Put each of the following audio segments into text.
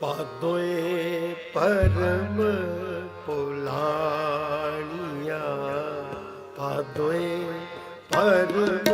ਪਾਦੋਏ ਪਰਮ ਪੁਲਾਣੀਆਂ ਪਾਦੋਏ ਪਰਮ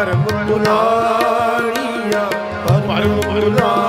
ਪਰਮ ਪੁਰਾਣੀਆ ਪਰਮ ਪੁਰਾਣੀਆ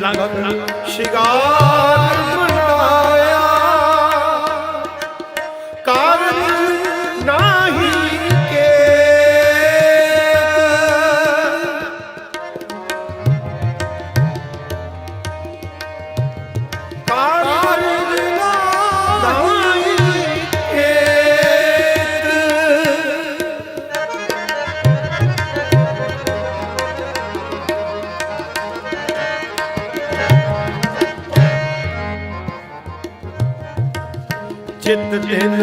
ਲੰਗ ਸ਼ਿੰਗਾਰ ਚਿਤ ਦਿਨ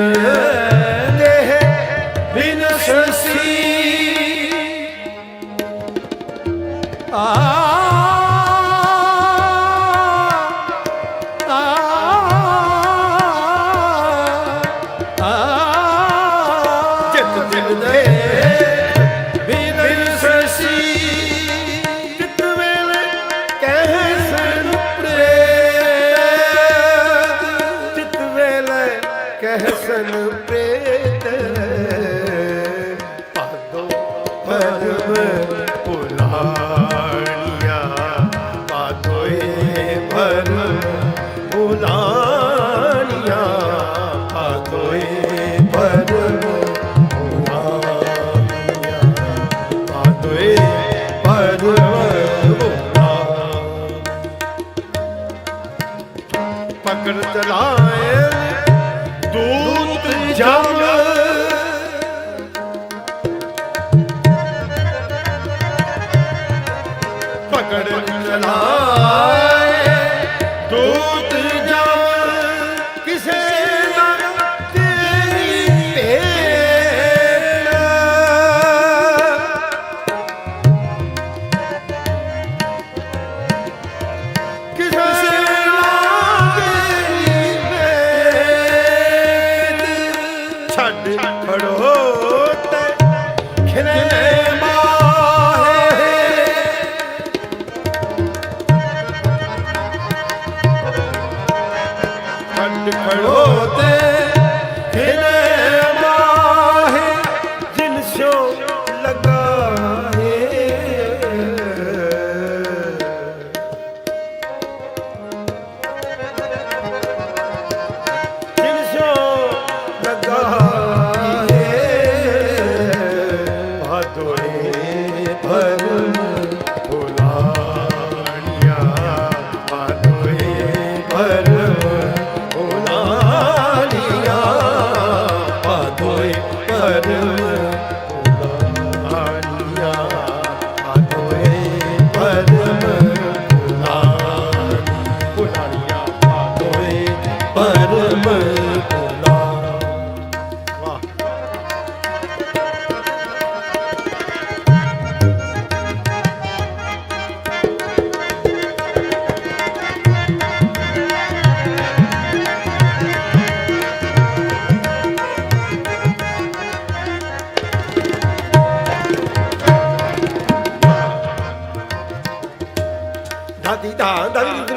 ਅਹਸਨ ਪ੍ਰੇਤ ਭਾਦੋ ਪਰਮ ಮಾಡ್ಕೊಳ್ಳೋ Lord.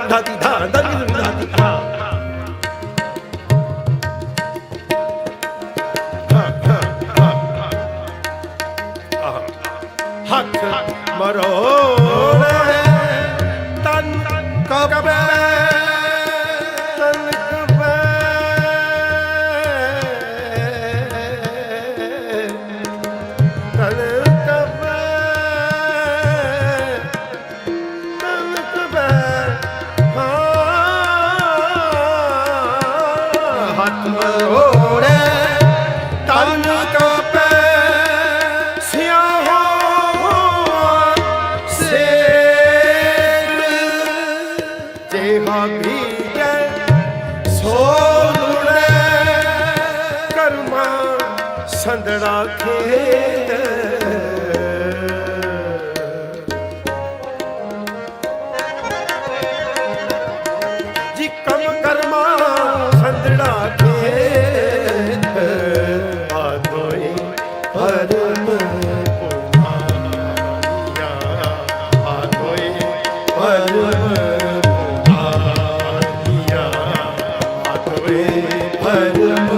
da da da da ਪਰਮ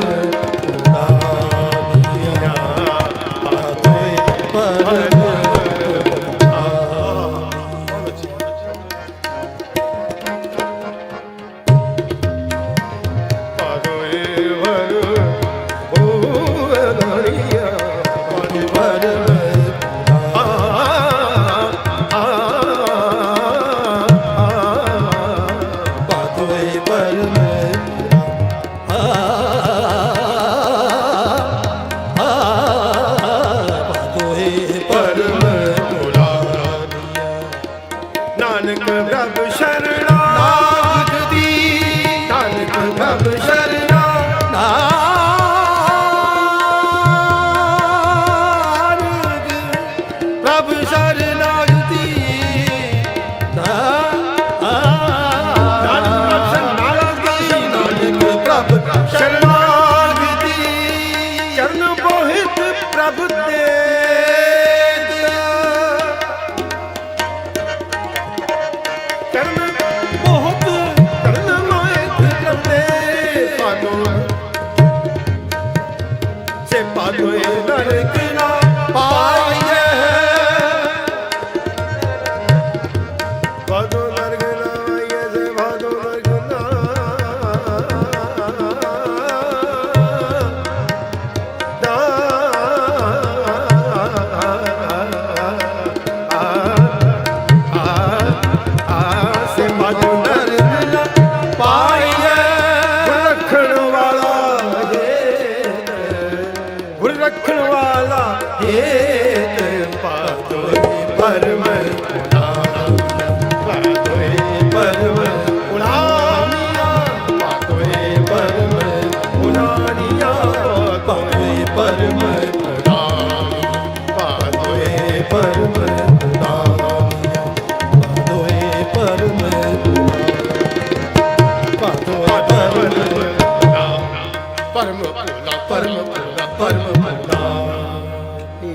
ਪਰਮ ਭੋਲਾ ਪਰਮ ਭੋਲਾ ਪਰਮ ਭੋਲਾ।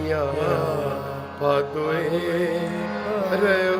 ਯਾ ਪਾਦੋਏ ਹਰਿ